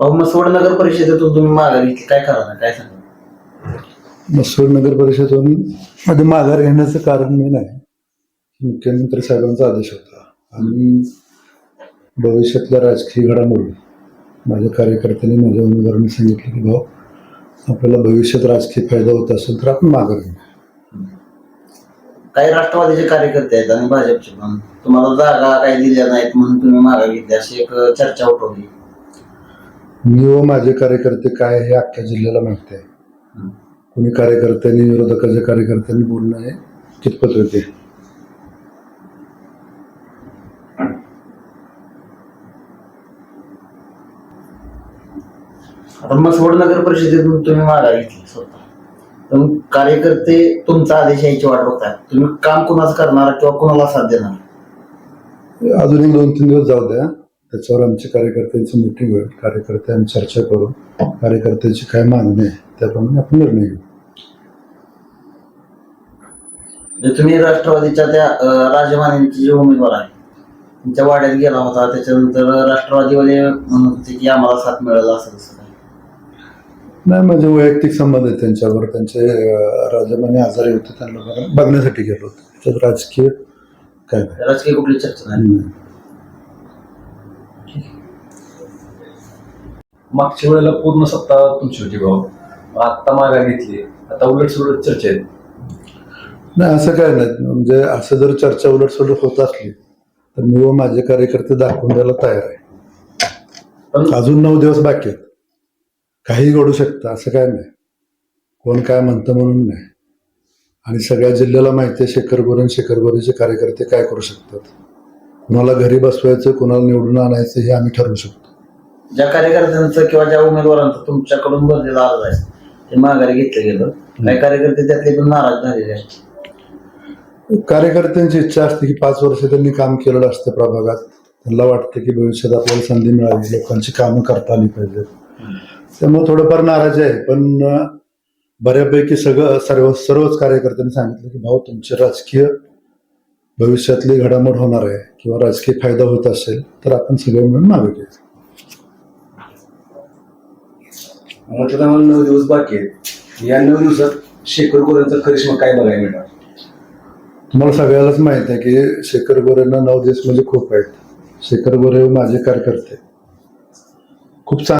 भाऊ मसवड नगर परिषदेतून तुम्ही माघार घेतली. काय करा काय सांगा? मसूर नगर परिषदेतून मध्ये माघार घेण्याचं कारण मी नाही मुख्यमंत्री साहेबांचा आदेश होता. आणि भविष्यातल्या राजकीय घडामोडी. माझ्या कार्यकर्त्यांनी माझ्या उमेदवारांनी सांगितलं की भाऊ आपल्याला भविष्यात राजकीय फायदा होत असेल तर आपण माघार घेऊ. काही राष्ट्रवादीचे कार्यकर्ते आहेत आणि भाजपचे पण. तुम्हाला जागा काही दिल्या नाहीत म्हणून तुम्ही माघार घेतली. अशी एक चर्चा उठवली. मी व माझे कार्यकर्ते काय हे अख्ख्या जिल्ह्याला माहिती आहे. कोणी कार्यकर्त्यांनी विरोधकाच्या कार्यकर्त्यांनी बोलणं हे कितपत होते? मसवड नगर परिषदेतून तुम्ही माघार घेतली स्वतः. पण कार्यकर्ते तुमचा आदेश यायची वाट बघतात तुम्ही काम कुणाचं करणार किंवा कुणाला साथ देणार? अजून एक दोन तीन दिवस जाऊ द्या. त्याच्यावर आमची कार्यकर्त्यांची मिटिंग होईल. कार्यकर्त्यांनी चर्चा करू. कार्यकर्त्यांची काय मागणी आहे त्याप्रमाणे आपण निर्णय घेऊ. म्हणजे तुम्ही राष्ट्रवादीच्या त्या अं, राजमानेंचे जे उमेदवार आहे त्यांच्या वाड्यात गेला होता त्याच्यानंतर राष्ट्रवादीवाले म्हणत होते की आम्हाला साथ मिळेल असं तसं नाही माझे वैयक्तिक संबंध आहेत त्यांच्यावर. त्यांचे अं, राजमाने आजारी होते त्यांना बघ- बघण्यासाठी गेलो होतो. त्याच्यात राजकीय काय नाही. राजकीय कुठली चर्चा नाही. मागच्या वेळेला पूर्ण सत्ता तुमची होती भाऊ. आत्ता माघार घेतली. आता उलट सुलट चर्चा आहेत. नाही असं काय नाही. म्हणजे असं जर चर्चा उलटसुलट होत असली तर मी व माझे कार्यकर्ते दाखवून द्यायला तयार आहे. अजून नऊ दिवस बाकी आहेत. काही घडू शकतं असं काय नाही. कोण काय म्हणतं म्हणून नाही. आणि सगळ्या जिल्ह्याला माहिती आहे शेखर गोरे शेखर गोरेचे कार्यकर्ते काय करू शकतात? कुणाला घरी बसवायचं कुणाला निवडून आणायचं हे आम्ही ठरवू शकतो. ज्या कार्यकर्त्यांचं किंवा ज्या उमेदवारांचं तुमच्याकडून भरलेला अर्ज आहे ते माघारी घेतलं गेलं. काही कार्यकर्ते त्यातले पण नाराज झालेले आहेत. कार्यकर्त्यांची इच्छा असते की पाच वर्ष त्यांनी काम केलेलं असतं प्रभागात. त्यांना वाटतं की भविष्यात आपल्याला संधी मिळावी लोकांची कामं करता आली पाहिजेत. त्यामुळे थोडंफार नाराजी आहे पण बऱ्यापैकी सगळं सर्व सर्वच कार्यकर्त्यांनी सांगितलं की भाऊ तुमची राजकीय भविष्यातली घडामोड होणार आहे किंवा राजकीय फायदा होत असेल तर आपण सगळे मिळून मागे घ्यायचं मतदानाला नऊ दिवस बाकी आहेत. या नऊ दिवसात शेखर गोऱ्यांचा करिश्मा काय बघायला मिळणार? तुम्हाला सगळ्यालाच माहीत आहे की शेखर गोरेंना नऊ दिवस म्हणजे खूप आहेत. शेखर गोरे माझे कार्यकर्ते. खूप चांगले